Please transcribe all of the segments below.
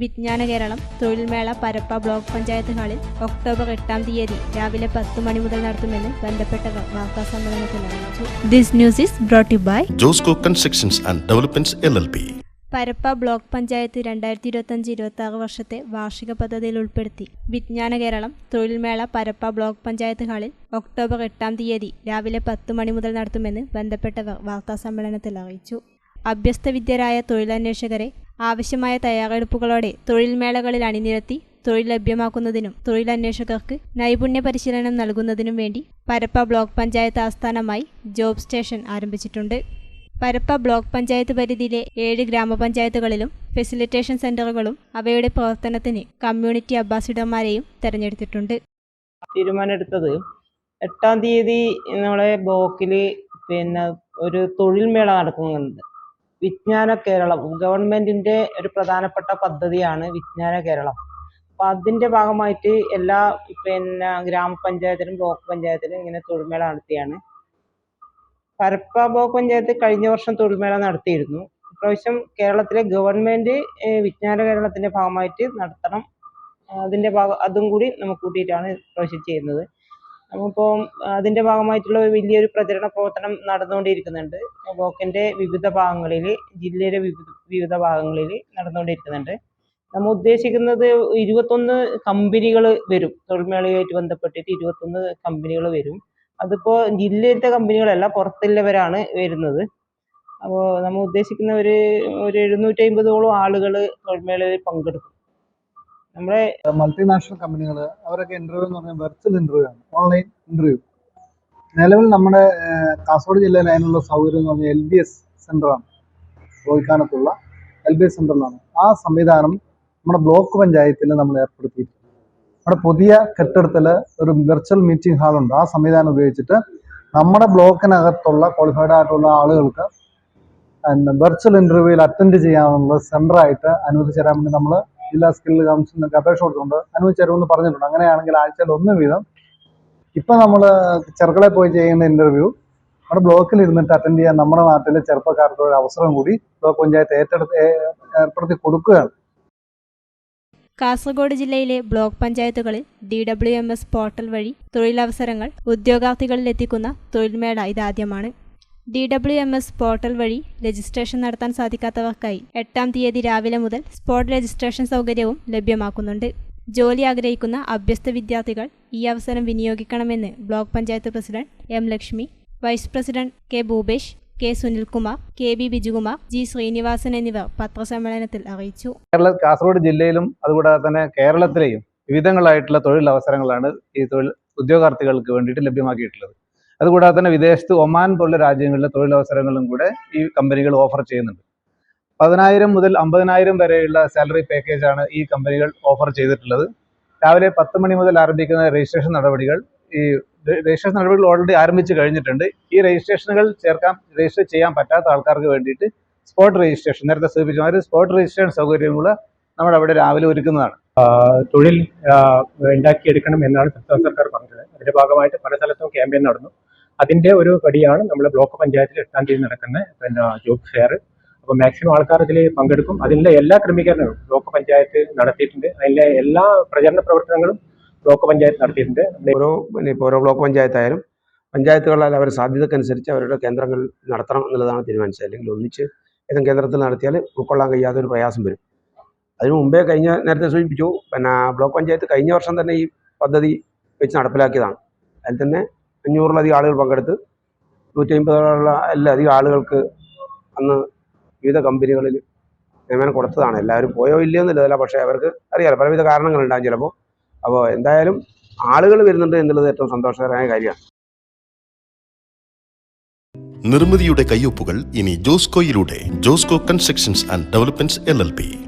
വിജ്ഞാന കേരളം തൊഴിൽമേള പരപ്പ ബ്ലോക്ക് പഞ്ചായത്ത് ഹാളിൽ ഒക്ടോബർ എട്ടാം തീയതി രാവിലെ പത്ത് മണി മുതൽ നടത്തുമെന്ന് ബന്ധപ്പെട്ട വാർത്താ സമ്മേളനത്തിൽ അറിയിച്ചു. This news is brought by Josco constructions and developments L L P. Parappa block panchayat രണ്ടായിരത്തി ഇരുപത്തഞ്ച് ഇരുപത്തി ആറ് വർഷത്തെ വാർഷിക പദ്ധതിയിൽ ഉൾപ്പെടുത്തി വിജ്ഞാന കേരളം തൊഴിൽമേള പരപ്പ ബ്ലോക്ക് പഞ്ചായത്ത് ഹാളിൽ ഒക്ടോബർ എട്ടാം തീയതി രാവിലെ പത്ത് മണി മുതൽ നടത്തുമെന്ന് ബന്ധപ്പെട്ടവർ വാർത്താ സമ്മേളനത്തിൽ അറിയിച്ചു. അഭ്യസ്തവിദ്യരായ തൊഴിലന്വേഷകരെ ആവശ്യമായ തയ്യാറെടുപ്പുകളോടെ തൊഴിൽമേളകളിൽ അണിനിരത്തി തൊഴിൽ ലഭ്യമാക്കുന്നതിനും തൊഴിലന്വേഷകർക്ക് നൈപുണ്യ പരിശീലനം നൽകുന്നതിനും വേണ്ടി പരപ്പ ബ്ലോക്ക് പഞ്ചായത്ത് ആസ്ഥാനമായി ജോബ് സ്റ്റേഷൻ ആരംഭിച്ചിട്ടുണ്ട്. പരപ്പ ബ്ലോക്ക് പഞ്ചായത്ത് പരിധിയിലെ ഏഴ് ഗ്രാമപഞ്ചായത്തുകളിലും ഫെസിലിറ്റേഷൻ സെന്ററുകളും അവയുടെ പ്രവർത്തനത്തിന് കമ്മ്യൂണിറ്റി അംബാസിഡർമാരെയും തെരഞ്ഞെടുത്തിട്ടുണ്ട്. തീരുമാനമെടുത്തത് എട്ടാം തീയതി നമ്മളെ ബ്ലോക്കിൽ പിന്നെ ഒരു തൊഴിൽ മേള നടക്കുന്നുണ്ട്. വിജ്ഞാന കേരളം ഗവൺമെന്റിന്റെ ഒരു പ്രധാനപ്പെട്ട പദ്ധതിയാണ് വിജ്ഞാന കേരളം. അപ്പൊ അതിന്റെ ഭാഗമായിട്ട് എല്ലാ പിന്നെ ഗ്രാമപഞ്ചായത്തിലും ബ്ലോക്ക് പഞ്ചായത്തിലും ഇങ്ങനെ തൊഴിൽമേള നടത്തിയാണ്. പരപ്പ ബ്ലോക്ക് പഞ്ചായത്ത് കഴിഞ്ഞ വർഷം തൊഴിൽമേള നടത്തിയിരുന്നു. ഇപ്രാവശ്യം കേരളത്തിലെ ഗവൺമെന്റ് ഏഹ് വിജ്ഞാന കേരളത്തിന്റെ ഭാഗമായിട്ട് നടത്തണം. അതിന്റെ ഭാഗം അതും കൂടി നമുക്ക് കൂട്ടിയിട്ടാണ് ഇപ്രാവശ്യം ചെയ്യുന്നത്. നമ്മളിപ്പോൾ അതിന്റെ ഭാഗമായിട്ടുള്ള വലിയൊരു പ്രചരണ പ്രവർത്തനം നടന്നുകൊണ്ടിരിക്കുന്നുണ്ട്. ബ്ലോക്കിന്റെ വിവിധ ഭാഗങ്ങളിൽ ജില്ലയിലെ വിവിധ വിവിധ ഭാഗങ്ങളിൽ നടന്നുകൊണ്ടിരിക്കുന്നുണ്ട്. നമ്മൾ ഉദ്ദേശിക്കുന്നത് ഇരുപത്തൊന്ന് കമ്പനികൾ വരും. തൊഴിൽമേളയുമായിട്ട് ബന്ധപ്പെട്ടിട്ട് ഇരുപത്തൊന്ന് കമ്പനികൾ വരും. അതിപ്പോൾ ജില്ലയിലത്തെ കമ്പനികളല്ല പുറത്തുള്ളവരാണ് വരുന്നത്. അപ്പോൾ നമ്മൾ ഉദ്ദേശിക്കുന്ന ഒരു ഒരു എഴുന്നൂറ്റി അമ്പതോളം ആളുകൾ തൊഴിൽമേളയിൽ പങ്കെടുക്കും. നമ്മളെ മൾട്ടിനാഷണൽ കമ്പനികൾ അവരൊക്കെ ഇന്റർവ്യൂ എന്ന് പറഞ്ഞാൽ വെർച്വൽ ഇന്റർവ്യൂ ആണ്. ഓൺലൈൻ ഇന്റർവ്യൂ നിലവിൽ നമ്മുടെ കാസർഗോഡ് ജില്ലയിൽ അതിനുള്ള സൗകര്യം എന്ന് പറഞ്ഞാൽ എൽ ബി എസ് സെന്ററാണ് കോഴിക്കാനത്തുള്ള എൽ ബി എസ് സെന്ററിലാണ് ആ സംവിധാനം നമ്മുടെ ബ്ലോക്ക് പഞ്ചായത്തിൽ നമ്മൾ ഏർപ്പെടുത്തിയിട്ടുണ്ട്. നമ്മുടെ പുതിയ കെട്ടിടത്തിൽ ഒരു വെർച്വൽ മീറ്റിംഗ് ഹാളുണ്ട് ആ സംവിധാനം ഉപയോഗിച്ചിട്ട് നമ്മുടെ ബ്ലോക്കിനകത്തുള്ള ക്വാളിഫൈഡ് ആയിട്ടുള്ള ആളുകൾക്ക് വെർച്വൽ ഇന്റർവ്യൂവിൽ അറ്റൻഡ് ചെയ്യാനുള്ള സെന്ററായിട്ട് അനുവദിച്ചു തരാൻ വേണ്ടി നമ്മൾ ജില്ലാ സ്കിൽ കൗൺസിലിനൊക്കെ അപേക്ഷ കൊടുത്തിട്ടുണ്ട്. അനുവദിച്ചു തരുമെന്ന് പറഞ്ഞിട്ടുണ്ട്. അങ്ങനെയാണെങ്കിൽ ആഴ്ചയിൽ ഒന്നും വീതം. ഇപ്പം നമ്മൾ ചെറുക്കളെ പോയി ചെയ്യുന്ന ഇന്റർവ്യൂ നമ്മുടെ ബ്ലോക്കിൽ ഇരുന്നിട്ട് അറ്റൻഡ് ചെയ്യാൻ നമ്മുടെ നാട്ടിലെ ചെറുപ്പക്കാർക്ക് ഒരു അവസരം കൂടി ബ്ലോക്ക് പഞ്ചായത്ത് ഏറ്റെടുത്ത് ഏർപ്പെടുത്തി കൊടുക്കുകയാണ്. കാസർഗോഡ് ജില്ലയിലെ ബ്ലോക്ക് പഞ്ചായത്തുകളിൽ D W M S portal വഴി തൊഴിലവസരങ്ങൾ ഉദ്യോഗാർത്ഥികളിലെത്തിക്കുന്ന തൊഴിൽമേള ഇതാദ്യമാണ്. D W M S portal വഴി രജിസ്ട്രേഷൻ നടത്താൻ സാധിക്കാത്തവർക്കായി എട്ടാം തീയതി രാവിലെ മുതൽ സ്പോട്ട് രജിസ്ട്രേഷൻ സൗകര്യവും ലഭ്യമാക്കുന്നുണ്ട്. ജോലി ആഗ്രഹിക്കുന്ന അഭ്യസ്ത വിദ്യാർത്ഥികൾ ഈ അവസരം വിനിയോഗിക്കണമെന്ന് block panchayat president M Lakshmi vice president K Bhupesh K Sunilkumar K B Bijukumar G Srinivasan എന്നിവർ പത്രസമ്മേളനത്തിൽ അറിയിച്ചു. കേരള കാസർഗോഡ് ജില്ലയിലും അതുകൂടാതെ തന്നെ കേരളത്തിലെയും വിവിധങ്ങളായിട്ടുള്ള തൊഴിലവസരങ്ങളാണ് ഈ തൊഴിൽ ഉദ്യോഗാർത്ഥികൾക്ക് വേണ്ടിയിട്ട് ലഭ്യമാക്കിയിട്ടുള്ളത്. അതുകൂടാതെ തന്നെ വിദേശത്ത് ഒമാൻ പോലുള്ള രാജ്യങ്ങളിലെ തൊഴിലവസരങ്ങളും കൂടെ ഈ കമ്പനികൾ ഓഫർ ചെയ്യുന്നുണ്ട്. പതിനായിരം മുതൽ അമ്പതിനായിരം വരെയുള്ള സാലറി പാക്കേജാണ് ഈ കമ്പനികൾ ഓഫർ ചെയ്തിട്ടുള്ളത്. രാവിലെ പത്ത് മണി മുതൽ ആരംഭിക്കുന്ന രജിസ്ട്രേഷൻ നടപടികൾ ഈ രജിസ്ട്രേഷൻ നടപടികൾ ഓൾറെഡി ആരംഭിച്ചു കഴിഞ്ഞിട്ടുണ്ട്. ഈ രജിസ്ട്രേഷനുകൾ ചേർക്കാൻ രജിസ്റ്റർ ചെയ്യാൻ പറ്റാത്ത ആൾക്കാർക്ക് വേണ്ടിയിട്ട് സ്പോട്ട് രജിസ്ട്രേഷൻ നേരത്തെ സൂചിപ്പിച്ച മാതിരി സ്പോട്ട് രജിസ്ട്രേഷൻ സൗകര്യങ്ങൾ നമ്മുടെ അവിടെ രാവിലെ ഒരുക്കുന്നതാണ്. തൊഴിൽ ഉണ്ടാക്കിയെടുക്കണം എന്നാണ് സംസ്ഥാന സർക്കാർ പറഞ്ഞത്. അതിന്റെ ഭാഗമായിട്ട് പല സ്ഥലത്തും ക്യാമ്പയിൻ നടന്നു. അതിന്റെ ഒരു പടിയാണ് നമ്മൾ ബ്ലോക്ക് പഞ്ചായത്തിൽ എട്ടാം തീയതി നടക്കുന്ന പിന്നെ ജോബ് ഫെയർ. അപ്പോൾ മാക്സിമം ആൾക്കാർ ഇതിൽ പങ്കെടുക്കും. അതിന്റെ എല്ലാ ക്രമീകരണങ്ങളും ബ്ലോക്ക് പഞ്ചായത്ത് നടത്തിയിട്ടുണ്ട്. അതിന്റെ എല്ലാ പ്രചരണ പ്രവർത്തനങ്ങളും ബ്ലോക്ക് പഞ്ചായത്ത് നടത്തിയിട്ടുണ്ട്. ഓരോ ഇപ്പോൾ ഓരോ ബ്ലോക്ക് പഞ്ചായത്തായാലും പഞ്ചായത്തുകളിൽ അവരുടെ സാധ്യതക്കനുസരിച്ച് അവരുടെ കേന്ദ്രങ്ങൾ നടത്തണം എന്നുള്ളതാണ് തീരുമാനിച്ചത്. അല്ലെങ്കിൽ ഒന്നിച്ച് ഏതെങ്കിലും കേന്ദ്രത്തിൽ നടത്തിയാൽ ഉൾക്കൊള്ളാൻ കഴിയാത്ത ഒരു പ്രയാസം വരും. അതിനു മുമ്പേ കഴിഞ്ഞ നേരത്തെ സൂചിപ്പിച്ചു. പിന്നെ ബ്ലോക്ക് പഞ്ചായത്ത് കഴിഞ്ഞ വർഷം തന്നെ ഈ പദ്ധതി വെച്ച് നടപ്പിലാക്കിയതാണ്. അതിൽ തന്നെ അഞ്ഞൂറിലധികം ആളുകൾ പങ്കെടുത്ത് നൂറ്റി അമ്പതോളം അധികം ആളുകൾക്ക് അന്ന് വിവിധ കമ്പനികളിൽ നിയമനം കൊടുത്തതാണ്. എല്ലാവരും പോയോ ഇല്ലയോ എന്നുള്ളതല്ല പക്ഷേ അവർക്ക് അറിയാലോ പലവിധ കാരണങ്ങളുണ്ടാകും ചിലപ്പോൾ. അപ്പോൾ എന്തായാലും ആളുകൾ വരുന്നുണ്ട് എന്നുള്ളത് ഏറ്റവും സന്തോഷകരമായ കാര്യമാണ്. നിർമ്മിതിയുടെ കയ്യൊപ്പുകൾ ഇനി ജോസ്കോയിലൂടെ Josco constructions and developments L L P.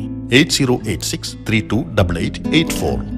8086